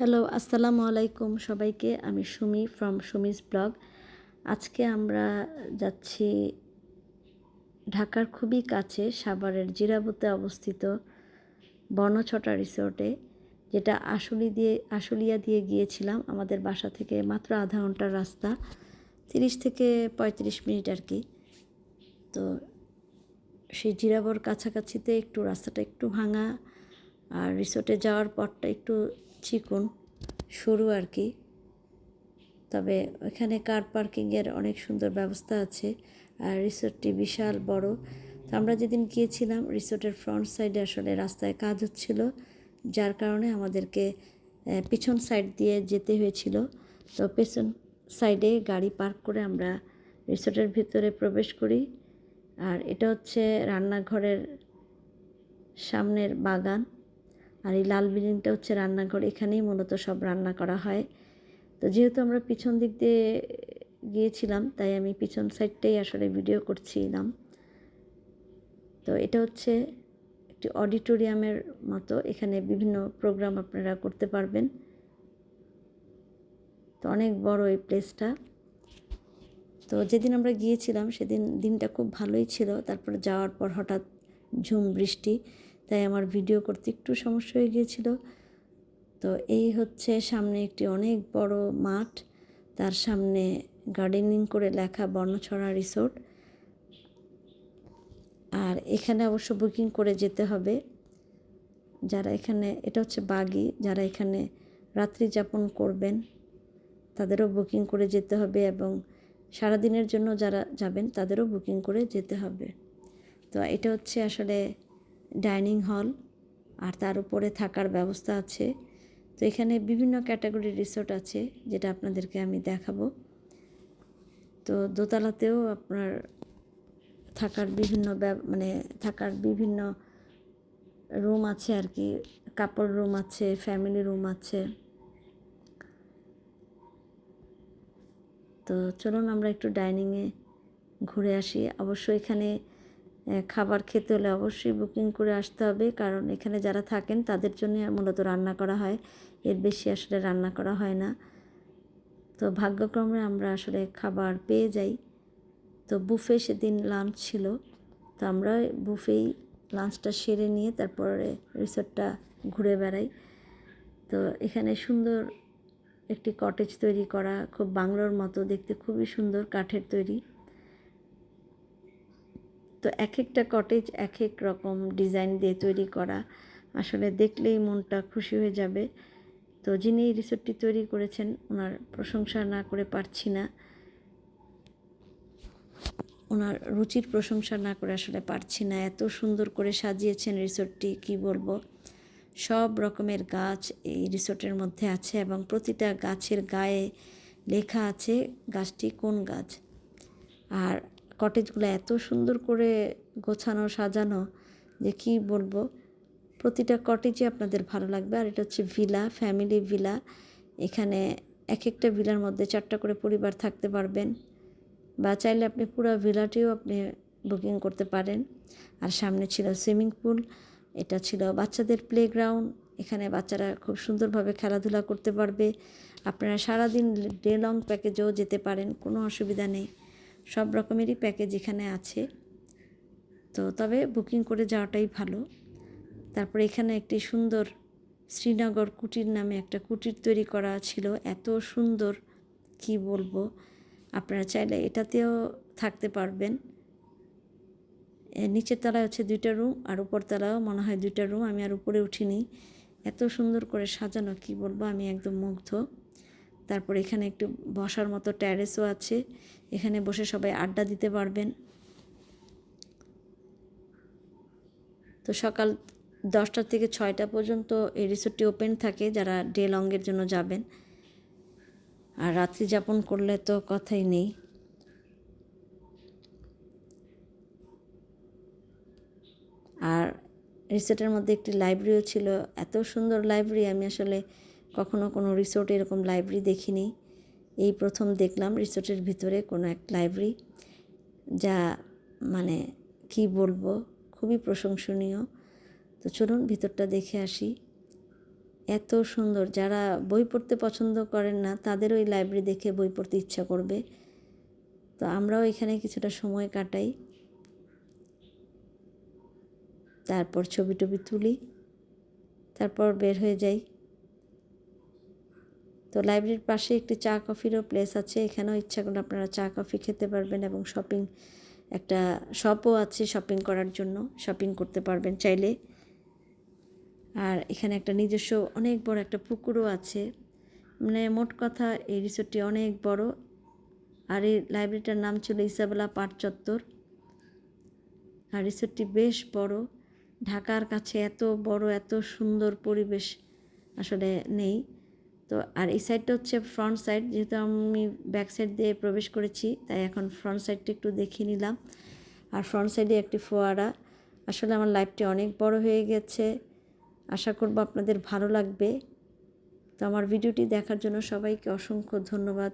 Hello আসসালামু আলাইকুম সবাইকে। আমি সুমি ফ্রম সুমিস ব্লগ। আজকে আমরা যাচ্ছি ঢাকার খুবই কাছে সাভারের জিরাবুতে অবস্থিত বর্ণছটা রিসোর্টে যেটা আশুলি দিয়ে, আশুলিয়া দিয়ে গিয়েছিলাম। আমাদের বাসা থেকে মাত্র আধা ঘণ্টার রাস্তা, তিরিশ থেকে পঁয়ত্রিশ মিনিট আর কি। তো সেই জিরাবর কাছাকাছিতে একটু রাস্তাটা একটু ভাঙা আর রিসোর্টে যাওয়ার পরটা একটু চিকন, সরু আর কি। তবে ওখানে কার পার্কিংয়ের অনেক সুন্দর ব্যবস্থা আছে আর রিসোর্টটি বিশাল বড়। তো আমরা যেদিন গিয়েছিলাম রিসোর্টের ফ্রন্ট সাইডে আসলে রাস্তায় কাজ হচ্ছিল, যার কারণে আমাদেরকে পিছন সাইড দিয়ে যেতে হয়েছিল। তো পেছন সাইডে গাড়ি পার্ক করে আমরা রিসোর্টের ভিতরে প্রবেশ করি। আর এটা হচ্ছে রান্নাঘরের সামনের বাগান। আর এই লাল বিল্ডিংটা হচ্ছে রান্নাঘর, এখানেই মূলত সব রান্না করা হয়। তো যেহেতু আমরা পিছন দিক দিয়ে গিয়েছিলাম, তাই আমি পিছন সাইডটাই আসলে ভিডিও করছিলাম। তো এটা হচ্ছে একটি অডিটোরিয়ামের মতো, এখানে বিভিন্ন প্রোগ্রাম আপনারা করতে পারবেন। তো অনেক বড় এই প্লেসটা। তো যেদিন আমরা গিয়েছিলাম, সেদিন দিনটা খুব ভালোই ছিল। তারপরে যাওয়ার পর হঠাৎ ঝুম বৃষ্টি। তাই আমার ভিডিও করতে একটু সমস্যা হয়ে গিয়েছিল। তো এই হচ্ছে সামনে একটি অনেক বড় মাঠ, তার সামনে গার্ডেনিং করে লেখা বর্ণছড়া রিসোর্ট। আর এখানে অবশ্য বুকিং করে যেতে হবে। যারা এখানে, এটা হচ্ছে বাগি, যারা এখানে রাত্রি যাপন করবেন, তাদেরও বুকিং করে যেতে হবে এবং সারাদিনের জন্য যারা যাবেন, তাদেরও বুকিং করে যেতে হবে। তো এটা হচ্ছে আসলে ডাইনিং হল আর তার উপরে থাকার ব্যবস্থা আছে। তো এখানে বিভিন্ন ক্যাটাগরির রিসোর্ট আছে, যেটা আপনাদেরকে আমি দেখাবো। তো দোতলাতেও আপনার থাকার বিভিন্ন মানে থাকার বিভিন্ন রুম আছে আর কি। কাপড় রুম আছে, ফ্যামিলি রুম আছে। তো চলুন আমরা একটু ডাইনিংয়ে ঘুরে আসি। অবশ্য এখানে খাবার খেতে হলে অবশ্যই বুকিং করে আসতে হবে। কারণ এখানে যারা থাকেন, তাদের জন্য মূলত রান্না করা হয়। এর বেশি আসলে রান্না করা হয় না। তো ভাগ্যক্রমে আমরা আসলে খাবার পেয়ে যাই। তো বুফে সেদিন লাঞ্চ ছিল। তো আমরা বুফেই লাঞ্চটা সেরে নিয়ে তারপরে রিসোর্টটা ঘুরে বেড়াই। তো এখানে সুন্দর একটি কটেজ তৈরি করা, খুব বাংলোর মতো, দেখতে খুবই সুন্দর কাঠের তৈরি। তো এক একটা কটেজ এক এক রকম ডিজাইন দিয়ে তৈরি করা। আসলে দেখলেই মনটা খুশি হয়ে যাবে। তো যিনি এই রিসোর্টটি তৈরি করেছেন, ওনার প্রশংসা না করে পারছি না। ওনার রুচির প্রশংসা না করে আসলে পারছি না। এত সুন্দর করে সাজিয়েছেন রিসোর্টটি কি বলব? সব রকমের গাছ এই রিসোর্টের মধ্যে আছে এবং প্রতিটা গাছের গায়ে লেখা আছে গাছটি কোন গাছ। আর কটেজগুলো এত সুন্দর করে গোছানো, সাজানো যে কী বলব? প্রতিটা কটেজই আপনাদের ভালো লাগবে। আর এটা হচ্ছে ভিলা ফ্যামিলি ভিলা এখানে এক একটা ভিলার মধ্যে চারটা করে পরিবার থাকতে পারবেন। বা চাইলে আপনি পুরো ভিলাটিও আপনি বুকিং করতে পারেন। আর সামনে ছিল সুইমিং পুল এটা ছিল বাচ্চাদের প্লেগ্রাউন্ড এখানে বাচ্চারা খুব সুন্দরভাবে খেলাধুলা করতে পারবে। আপনারা সারাদিন ডে লং প্যাকেজেও যেতে পারেন, কোনো অসুবিধা নেই। সব রকমেরই প্যাকেজ এখানে আছে। তো তবে বুকিং করে যাওয়াটাই ভালো। তারপরে এখানে একটি সুন্দর শ্রীনগর কুটির নামে একটা কুটির তৈরি করা ছিল। এত সুন্দর, কি বলব? আপনারা চাইলে এটাতেও থাকতে পারবেন। নিচের তলায় হচ্ছে দুইটা রুম আর উপর তলাও মনে হয় দুইটা রুম আমি আর উপরে উঠিনি। এত সুন্দর করে সাজানো, কি বলব? আমি একদম মুগ্ধ। তারপর এখানে একটু বসার মতো ট্যারেসও আছে। এখানে বসে সবাই আড্ডা দিতে পারবেন। তো সকাল দশটা থেকে ছয়টা পর্যন্ত এই রিসোর্টটি ওপেন থাকে, যারা ডে লংয়ের জন্য যাবেন। আর রাত্রি যাপন করলে তো কথাই নেই। আর রিসোর্টের মধ্যে একটি লাইব্রেরিও ছিল। এত সুন্দর লাইব্রেরি আমি আসলে কখনো কোনো রিসোর্টে এরকম লাইব্রেরি দেখিনি। এই প্রথম দেখলাম রিসোর্টের ভিতরে কোনো এক লাইব্রেরি যা মানে কি বলব, খুবই প্রশংসনীয়। তো চলুন ভিতরটা দেখে আসি। এত সুন্দর, যারা বই পড়তে পছন্দ করেন না, তাদের ওই লাইব্রেরি দেখে বই পড়তে ইচ্ছা করবে। তো আমরাও এখানে কিছুটা সময় কাটাই। তারপর ছবি টবি তুলি। তারপর বের হয়ে যাই। তো লাইব্রেরির পাশে একটি চা কফিরও প্লেস আছে। এখানেও ইচ্ছা করলে আপনারা চা কফি খেতে পারবেন এবং শপিং একটা শপও আছে শপিং করার জন্য। শপিং করতে পারবেন চাইলে। আর এখানে একটা নিজস্ব অনেক বড় একটা পুকুরও আছে। মানে মোট কথা এই রিসোর্টটি অনেক বড়। আর এই লাইব্রেরিটার নাম ছিল ইসাবেলা পাট চত্বর। আর রিসোর্টটি বেশ বড়। ঢাকার কাছে এত বড়, এত সুন্দর পরিবেশ আসলে নেই। তো আর এই সাইডটা হচ্ছে ফ্রন্ট সাইড যেহেতু আমি ব্যাক সাইড দিয়ে প্রবেশ করেছি, তাই এখন ফ্রন্ট সাইডটা একটু দেখিয়ে নিলাম। আর ফ্রন্ট সাইডে একটি ফোয়ারা। আসলে আমার লাইফটি অনেক বড় হয়ে গেছে। আশা করব আপনাদের ভালো লাগবে। তো আমার ভিডিওটি দেখার জন্য সবাইকে অসংখ্য ধন্যবাদ।